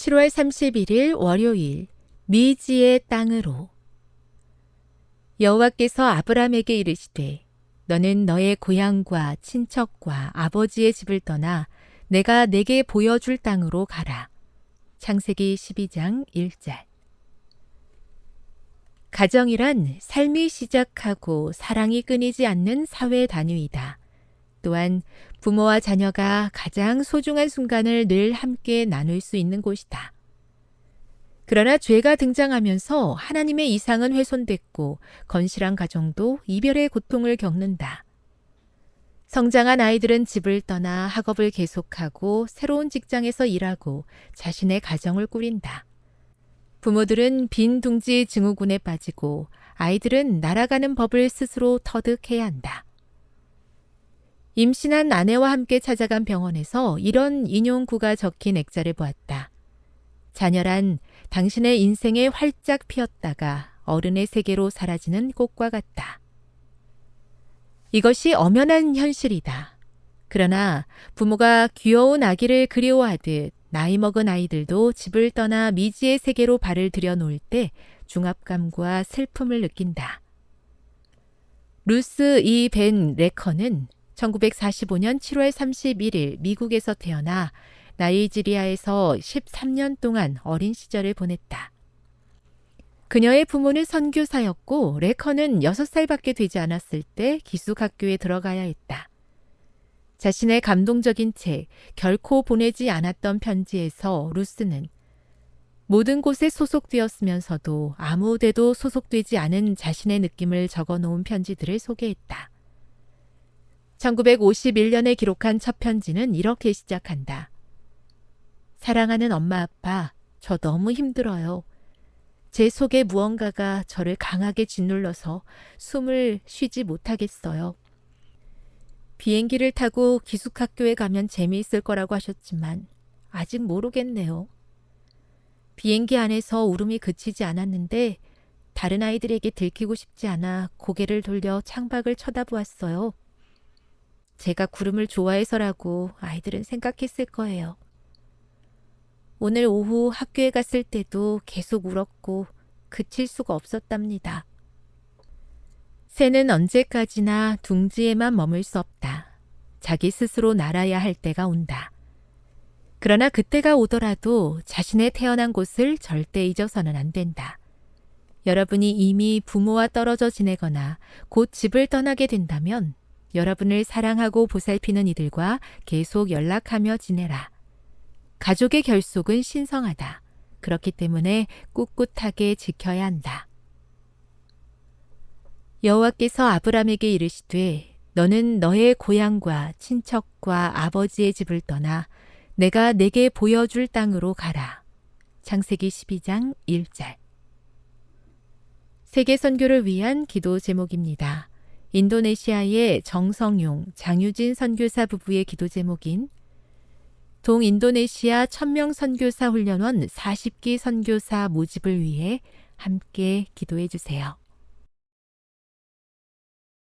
7월 31일 월요일 미지의 땅으로 여호와께서 아브람에게 이르시되 너는 너의 고향과 친척과 아버지의 집을 떠나 내가 내게 보여줄 땅으로 가라. 창세기 12장 1절 가정이란 삶이 시작하고 사랑이 끊이지 않는 사회 단위이다. 또한 부모와 자녀가 가장 소중한 순간을 늘 함께 나눌 수 있는 곳이다. 그러나 죄가 등장하면서 하나님의 이상은 훼손됐고 건실한 가정도 이별의 고통을 겪는다. 성장한 아이들은 집을 떠나 학업을 계속하고 새로운 직장에서 일하고 자신의 가정을 꾸린다. 부모들은 빈 둥지 증후군에 빠지고 아이들은 날아가는 법을 스스로 터득해야 한다. 임신한 아내와 함께 찾아간 병원에서 이런 인용구가 적힌 액자를 보았다. 자녀란 당신의 인생에 활짝 피었다가 어른의 세계로 사라지는 꽃과 같다. 이것이 엄연한 현실이다. 그러나 부모가 귀여운 아기를 그리워하듯 나이 먹은 아이들도 집을 떠나 미지의 세계로 발을 들여놓을 때 중압감과 슬픔을 느낀다. 루스 이 벤 레커는 1945년 7월 31일 미국에서 태어나 나이지리아에서 13년 동안 어린 시절을 보냈다. 그녀의 부모는 선교사였고 레커는 6살밖에 되지 않았을 때 기숙학교에 들어가야 했다. 자신의 감동적인 책, 결코 보내지 않았던 편지에서 루스는 모든 곳에 소속되었으면서도 아무 데도 소속되지 않은 자신의 느낌을 적어 놓은 편지들을 소개했다. 1951년에 기록한 첫 편지는 이렇게 시작한다. 사랑하는 엄마 아빠, 저 너무 힘들어요. 제 속에 무언가가 저를 강하게 짓눌러서 숨을 쉬지 못하겠어요. 비행기를 타고 기숙학교에 가면 재미있을 거라고 하셨지만 아직 모르겠네요. 비행기 안에서 울음이 그치지 않았는데 다른 아이들에게 들키고 싶지 않아 고개를 돌려 창밖을 쳐다보았어요. 제가 구름을 좋아해서라고 아이들은 생각했을 거예요. 오늘 오후 학교에 갔을 때도 계속 울었고 그칠 수가 없었답니다. 새는 언제까지나 둥지에만 머물 수 없다. 자기 스스로 날아야 할 때가 온다. 그러나 그때가 오더라도 자신의 태어난 곳을 절대 잊어서는 안 된다. 여러분이 이미 부모와 떨어져 지내거나 곧 집을 떠나게 된다면 여러분을 사랑하고 보살피는 이들과 계속 연락하며 지내라. 가족의 결속은 신성하다. 그렇기 때문에 꿋꿋하게 지켜야 한다. 여호와께서 아브람에게 이르시되 너는 너의 고향과 친척과 아버지의 집을 떠나 내가 내게 보여줄 땅으로 가라. 창세기 12장 1절. 세계 선교를 위한 기도 제목입니다. 인도네시아의 정성용, 장유진 선교사 부부의 기도 제목인 동인도네시아 천명 선교사 훈련원 40기 선교사 모집을 위해 함께 기도해 주세요.